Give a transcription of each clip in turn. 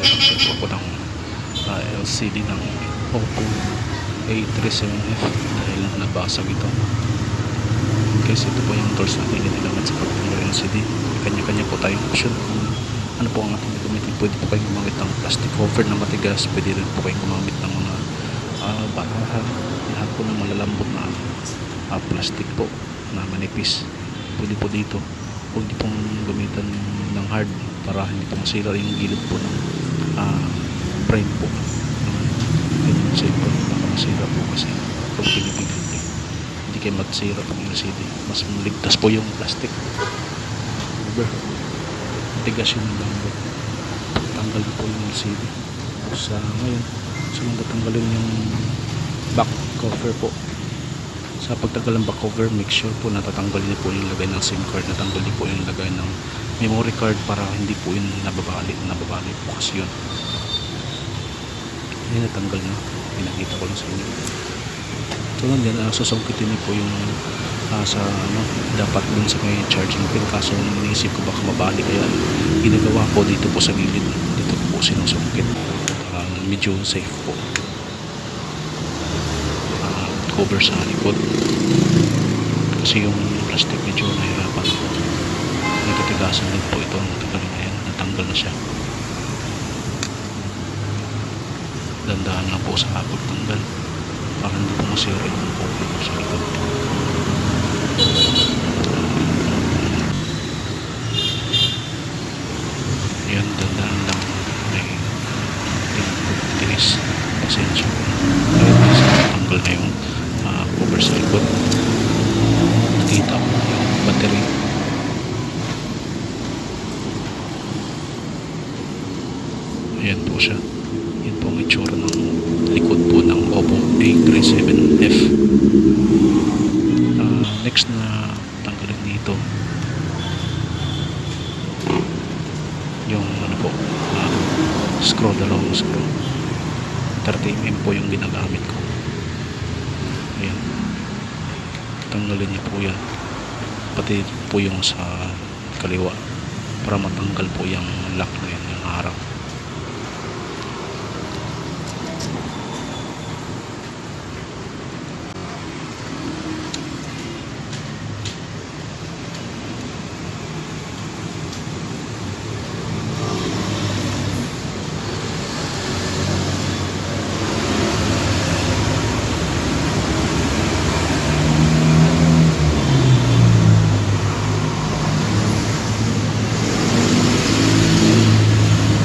Ito po ng uh, LCD ng Oppo A37F dahil nabasag ito. Guys ito po yung tools natin ginagawa sa pagpapalagay ng LCD kanya-kanya po tayong option. Kung ano po ang ating gagamitin? Pwede po kayong gumamit ng plastic cover na matigas. Pwede rin po kayong gumamit ng mga uh, baraha. Lahat po ng malalambot na uh, plastic po na manipis. Pwede po dito. Huwag niyo pong gamitan ng hard para hindi po masira yung gilid po ng uh, frame po. Ganyan sa ito baka masira po kasi pag pinipigil hindi kayo magsira pag LCD mas maligtas po yung plastic. Rubber. tigas yung lambot tanggal po yung LCD sa ngayon sunod na tanggalin yung back cover po sa pagtanggal ng back cover make sure po natatanggal niyo po yung lagay ng SIM card natanggal niyo po yung lagay ng memory card para hindi po yun nababali nababali po kasi yun. Yun natanggal na pinakita ko lang sa inyo. Tulad yan uh, susungkitin niyo po yung ah, sa ano dapat dun sa may charging pin. Kaso iniisip ko baka mabali kaya ginagawa ko dito po sa gilid. Dito po sinusungkit. Para medyo safe po. Ah, cover sa likod. Kasi yung plastic medyo nahirapan po nagkatigasan din po ito matagal na yan. Natanggal na siya. Dandahan lang po sa pagtanggal para hindi po masira yung cover sa likod yan dandahan lang may tinis pasensya po kahit isa tanggal na yung ah, cover sa likod nakita ko yung battery ayan po siya. Yan po ang itsura ng likod po ng Oppo A37F Ah, next na tanggalin dito. Yung ano po ah, screw dalawang screw 30mm po yung ginagamit ko. Ayan. Tanggalin niyo po yan. Pati po yung sa kaliwa para matanggal po yung lock na yun yung harap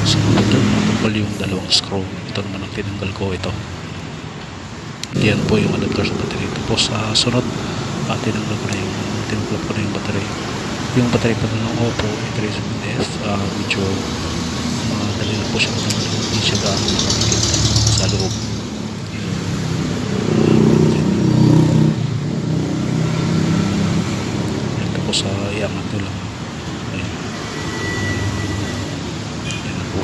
So, ito matanggal yung dalawang screw. Ito naman ang tinanggal ko ito. Yan po yung adapter sa battery. Tapos sa sunod, uh, tinanggal ko na yung tinanggal ko na yung battery. Yung battery pa ng Oppo A37F, uh, medyo madali na po siya. Hindi siya gaano makakit sa loob. Yan, tapos sa uh, iangat nyo lang. Ayan.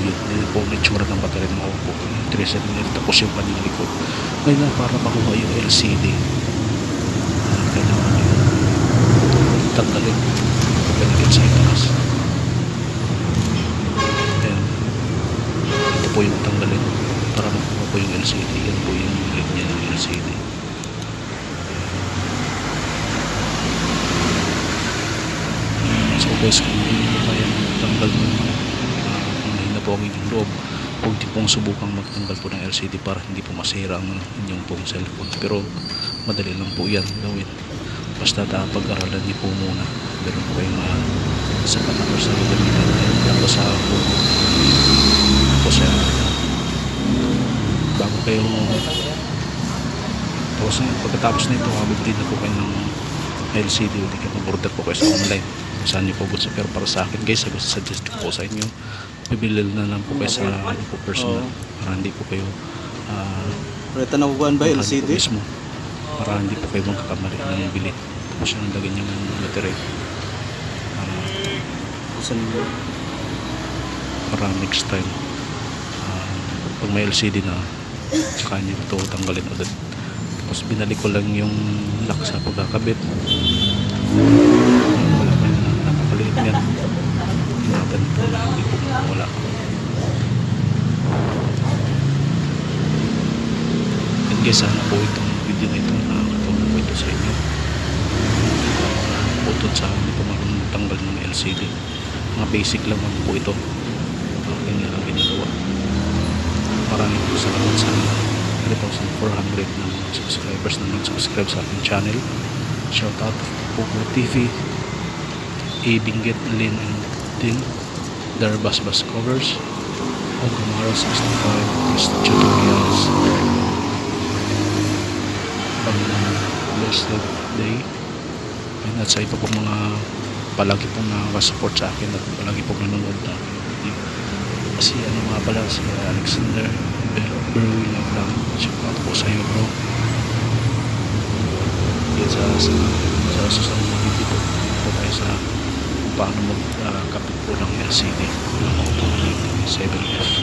Yan na po yun. Yan po ang itsura ng battery ng Oppo. Yung 37 tapos yung kanyang likod. Ngayon na para makuha yung LCD. ah, Kailangan nyo tanggalin. Pagkaligid sa itaas. Ayan. Ito po yung tanggalin para makuha po yung LCD. Yan po yung linya ng LCD. So guys, kung hindi mo kaya tanggal mo uh, kung hindi na po ang inyong loob, huwag di pong subukang magtanggal po ng LCD para hindi po masira ang inyong pong cellphone. Pero madali lang po yan gawin. Basta ta pag-aralan niyo po muna. Meron po kayong uh, sapat na personal na gamitan. Tapos sa phone. Tapos sa bago kayo tapos pagkatapos nito, habibili na po kayo ng LCD ulit kayo mag-order po kayo sa online saan nyo po gusto pero para sa akin guys gusto suggest ko po sa inyo bibili na lang po kayo sa ano po personal. Para hindi po kayo ah Reta na kukuhan ba mahal po LCD? mismo. Para hindi po kayo magkakamali ng bili. Tapos yung lagyan nyo ng battery Ah, Saan mo? para next time ah, pag may LCD na tsaka nyo ito tanggalin ulit. Tapos binalik ko lang yung lock sa pagkakabit. Wala pa yung napakaliit yan natin po na hindi po wala. At guys, sana ah, po itong video na ito nakakatulong po ito sa inyo. Putod sa hindi po marunong ng LCD. Mga basic lang po ito. Akin lang ang ginagawa. Maraming po salamat sa 3,400 na mga subscribers na nag-subscribe sa aking channel. Shoutout po po TV, A. Binggit, Lynn, and Din. Tin Darbas Bas Covers Ogamara 65 Chris Tutorials. Pang blessed day. And at sa iba pong mga palagi pong nakasupport sa akin at palagi pong nanonood na video kasi ano nga pala si Alexander Ber- Berwin lang lang. Shout out po sa iyo bro. Yan sa sa, sa susunod na video. po po tayo sa kung paano mag uh, kapit po ng LCD ng Auto 7